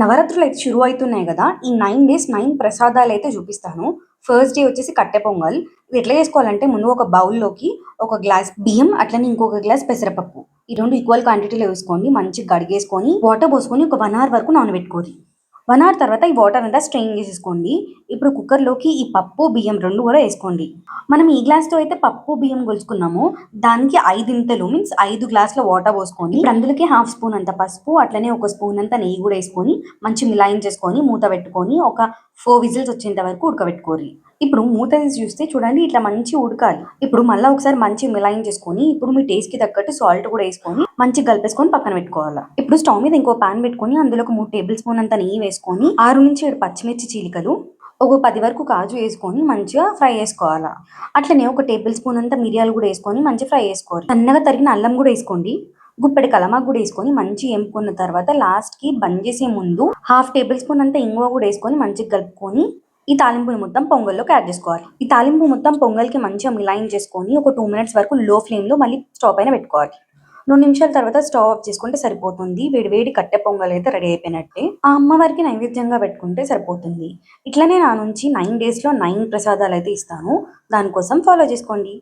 నవరాత్రులు అయితే షురు అవుతున్నాయి కదా ఈ నైన్ డేస్ నైన్ ప్రసాదాలు అయితే చూపిస్తాను. ఫస్ట్ డే వచ్చేసి కట్టె పొంగల్. ఇది ఎట్లా చేసుకోవాలంటే ముందు ఒక బౌల్లోకి ఒక గ్లాస్ బియ్యం అట్లనే ఇంకొక గ్లాస్ పెసరపప్పు. ఈ రెండు ఈక్వల్ క్వాంటిటీలో వేసుకోండి మంచిగా గడిగేసుకొని వాటర్ పోసుకొని ఒక వన్ అవర్ వరకు నానబెట్టుకోండి వన్ అవర్ తర్వాత ఈ వాటర్ అంతా స్ట్రెయిన్ చేసేసుకోండి. ఇప్పుడు కుక్కర్లోకి ఈ పప్పు బియ్యం రెండు కూడా వేసుకోండి. మనం ఈ గ్లాస్తో అయితే పప్పు బియ్యం కొలుచుకున్నాము దానికి ఐదింతలు మీన్స్ ఐదు గ్లాసుల వాటర్ పోసుకొని అందులోకి హాఫ్ స్పూన్ అంత పసుపు అట్లనే ఒక స్పూన్ అంత నెయ్యి కూడా వేసుకొని మంచి మిలాయిన్ చేసుకొని మూత పెట్టుకొని ఒక ఫోర్ విజిల్స్ వచ్చేంత వరకు ఉడకబెట్టుకోరి ఇప్పుడు మూత తీసి చూస్తే చూడండి ఇట్లా మంచి ఉడకాలి. ఇప్పుడు మళ్ళీ ఒకసారి మంచి మిలాయిన్ చేసుకొని ఇప్పుడు మీ టేస్ట్కి తగ్గట్టు సాల్ట్ కూడా వేసుకొని మంచి కలిపేసుకొని పక్కన పెట్టుకోవాలి. ఇప్పుడు స్టవ్ మీద ఇంకో పాన్ పెట్టుకొని అందులో ఒక మూడు టేబుల్ స్పూన్ అంత నెయ్యి వేసుకొని ఆరు నుంచి ఏడు పచ్చిమిర్చి చీలికలు ఒక పది వరకు కాజు వేసుకొని మంచిగా ఫ్రై చేసుకోవాలా. అట్లనే ఒక టేబుల్ స్పూన్ అంత మిరియాలు కూడా వేసుకొని మంచిగా ఫ్రై చేసుకోవాలి. సన్నగా తరిగిన అల్లం కూడా వేసుకోండి. గుప్పెడి కలమాకు కూడా వేసుకొని మంచి ఎంపుకున్న తర్వాత లాస్ట్కి బంద్ చేసే ముందు హాఫ్ టేబుల్ స్పూన్ అంత ఇంగువ కూడా వేసుకొని మంచిగా కలుపుకొని ఈ తాలింపుని మొత్తం పొంగల్లోకి యాడ్ చేసుకోవాలి. ఈ తాలింపు మొత్తం పొంగల్కి మంచిగా మిలాయిన్ చేసుకొని ఒక టూ మినిట్స్ వరకు లో ఫ్లేమ్లో మళ్ళీ స్టవ్ పైన పెట్టుకోవాలి. రెండు నిమిషాల తర్వాత స్టవ్ ఆఫ్ చేసుకుంటే సరిపోతుంది. వేడి వేడి కట్టె పొంగల్ అయితే రెడీ అయిపోయినట్టే. ఆ అమ్మవారికి నైవేద్యంగా పెట్టుకుంటే సరిపోతుంది. ఇట్లనే నా నుంచి నైన్ డేస్లో నైన్ ప్రసాదాలు అయితే ఇస్తాను. దానికోసం ఫాలో చేసుకోండి.